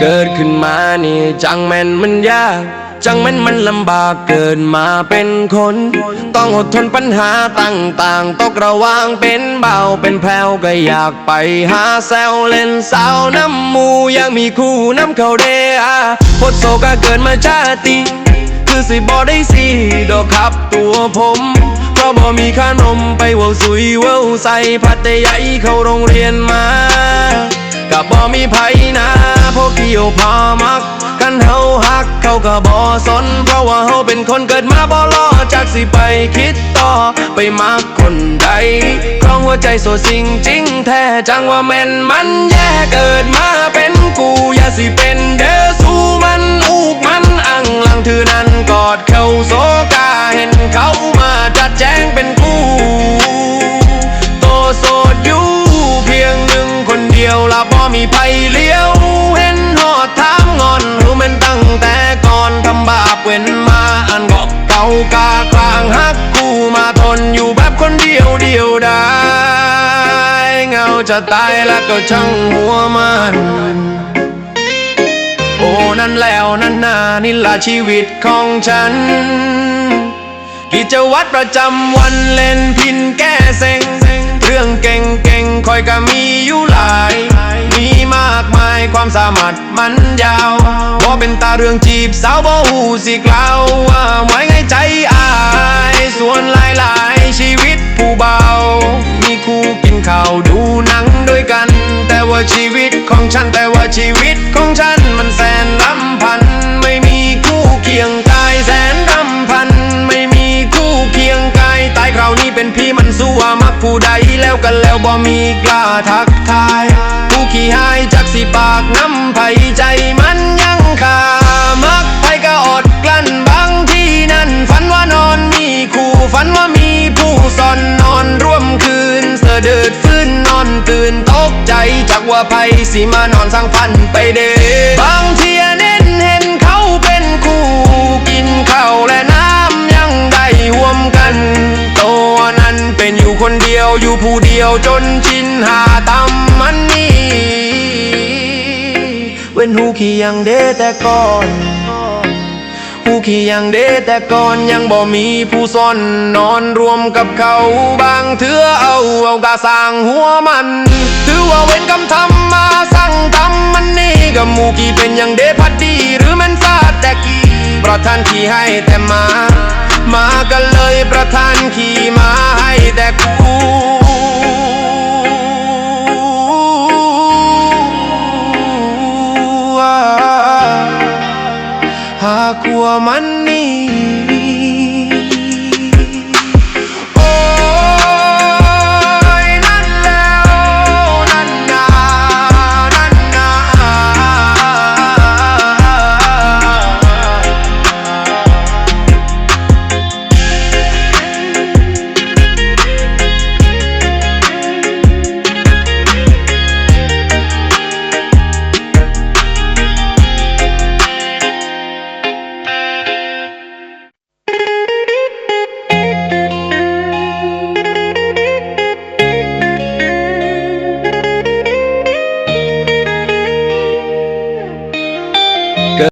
เกิดขึ้นมานี่จังแม่นมันยาก จังแม่นมันลำบากเกินมาเป็นคน ต้องอดทนปัญหาต่างๆ ตกระวางเป็นเบาเป็นแพรวก็อยากไปหาแซวเล่นสาวน้ำมูยากมีคู่น้ำเขาเดอาพดโซก็เกิดมาชาติคือสิบอได้สิดอกครับตัวผมเพราะบ่มีขนมไปเว่าสุยเว่าใส่พัดแต่ใหญ่เข้าโรงเรียนมากับบ่มีไผนะ พวกเกี่ยวพามัก กันเฮาฮักเขาก็บ่สน เพราะว่าเฮาเป็นคนเกิดมาบ่รอจากสิไปคิดต่อไปมักคนใดครองหัวใจโซสิงจริงแท้จังว่าแม่นมันแย่เกิดมาเป็นกูอย่าสิเป็นเด้อสู้มันอูกมันอังหลังถือนั้นกอดเข้าโซกาเห็นเขามาจัดแจงเป็นกูโตโสดอยู่เพียงหนึ่งคนเดียวละบ่มีไผเลี้ยว จะตายแล้วก็ช่างหัวมันโอ้นั่นแล้วนั่นนานี่ละชีวิตของฉัน กิจวัตรประจำวันเล่นพินแก้เซ็งเรื่องเก่งเก่งๆคอยก็มีอยู่หลาย มีมากมายความสามารถมันยาวบ่เป็นตาเรื่องจีบสาวบ่หูสิกล่าวว่าไว้ไงใจอาย ส่วนลายลาย กินข้าดูหนังด้วยกัน แต่ว่าชีวิตของฉันแต่ว่าชีวิตของฉันมันแสนลำพัน ไม่มีคู่เคียงกายแสนรำพัน ไม่มีคู่เคียงกายตายคราวนี้เป็นพี่มันสู้ว่ามักผู้ใดแล้วกันแล้วบ่มีกล้าทักทาย ผู้ขี้หายจากสิปากน้ำไผใจมันยังคามักไผก็อดกลั้นบางที่นั่นฝันว่านอนมีคู่ฝันว่า ว่าไผสิมานอนสังพันไปเด้บางเทียเน้นเห็นเขาเป็นคู่ กินข้าวและน้ำยังได้ห่วมกัน ตัวนั้นเป็นอยู่คนเดียวอยู่ผู้เดียวจนชินหาตำมันนี่เว้นหูขี้ยังเดแต่ก่อน หูขี้ยังเดแต่ก่อนยังบ่มีผู้ซ่อนนอนรวมกับเขาบางเถื่อเอาเอากะสร้างหัวมัน ถือว่าเว้นกำทำมาสั่งทำมันนี่กับมูกี่เป็นย่างเดพัดดีหรือมันซาดแต่กี่ประทานขี่ให้แต่มา มากันเลยประทานขี่มาให้แต่กู หา